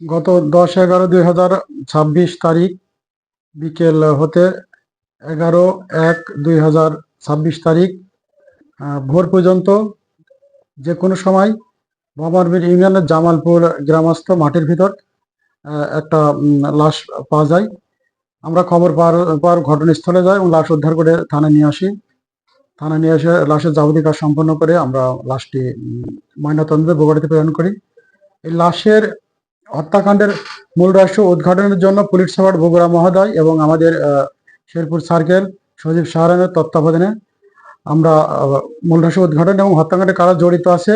গত দশ এগারো দুই হাজার ছাব্বিশ তারিখ বিকেল হতে এগারো এক দুই হাজার ছাব্বিশ তারিখ ভোর পর্যন্ত যে কোনো সময় ভবানবীর ইউনিয়নের জামালপুর গ্রামস্থ মাটির ভিতর একটা লাশ পাওয়া যায়। আমরা খবর পাওয়ার পর ঘটনাস্থলে যাই এবং লাশ উদ্ধার করে থানায় নিয়ে আসি। থানায় নিয়ে এসে লাশের যাবতীয় কাজ সম্পন্ন করে আমরা লাশটি উম, ময়নাতদন্তে বগুড়াতে প্রেরণ করি। এই লাশের হত্যাকাণ্ডের মূল রহস্য উদ্ঘাটনের জন্য পুলিশ সুপার বগুড়া মহোদয় এবং আমাদের শেরপুর সার্কেল সজীব সাহারানের তত্ত্বাবধানে আমরা মূল রহস্য উদ্ঘাটন এবং হত্যাকাণ্ডে কারা জড়িত আছে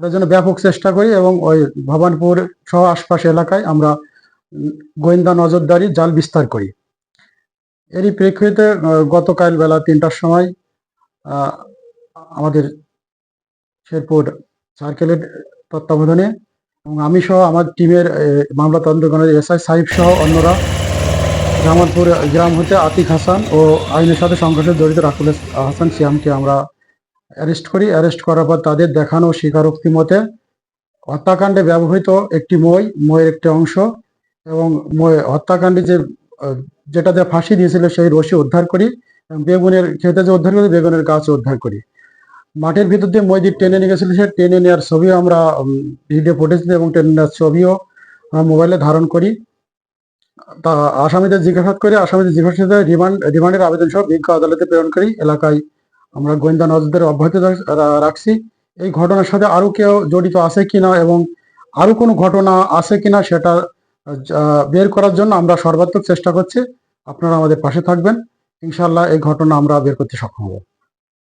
তার জন্য ব্যাপক চেষ্টা করি এবং ওই ভবানপুর সহ আশপাশ এলাকায় আমরা গোয়েন্দা নজরদারি জাল বিস্তার করি। এরই প্রেক্ষিতে গতকাল বেলা তিনটার সময় আমাদের শেরপুর সার্কেলের তত্ত্বাবধানে এবং আমি সহ আমার টিমের মামলা তদন্তকারী এসআই সাহিব সহ অন্যরা জামালপুর গ্রাম হতে আতিক হাসান ও আইনের সাথে সংঘর্ষে জড়িত রাকুল হাসান সিয়ামকে আমরা অ্যারেস্ট করি। অ্যারেস্ট করার পর তাদের দেখানো স্বীকারোক্তি মতে হত্যাকাণ্ডে ব্যবহৃত একটি মই ময়ের একটি অংশ এবং মই, হত্যাকাণ্ডে যে যেটাতে ফাঁসি দিয়েছিল সেই রশি উদ্ধার করি বেগুনের খেতে যে উদ্ধার করি, বেগুনের গাছ উদ্ধার করি। মাঠের ভিতর দিয়ে মসজিদ টেনে নিয়ে গেছিল, সে টেনে নেওয়ার ছবিও আমরা ভিডিও ফুটেজ এবং টেনে নেওয়ার ছবিও মোবাইলে ধারণ করি। তা আসামিদের জিজ্ঞাসাবাদ করে আসামিদের জিজ্ঞাসাবাদে রিমান্ড, রিমান্ডের আবেদন সহ বিজ্ঞ আদালতে প্রেরণ করি। এলাকায় আমরা গোয়েন্দা নজরদের অব্যাহত রাখছি। এই ঘটনার সাথে আরও কেউ জড়িত আছে কিনা এবং আরও কোনো ঘটনা আছে কিনা সেটা বের করার জন্য আমরা সর্বাত্মক চেষ্টা করছি। আপনারা আমাদের পাশে থাকবেন। ইনশাল্লাহ এই ঘটনা আমরা বের করতে সক্ষম হব।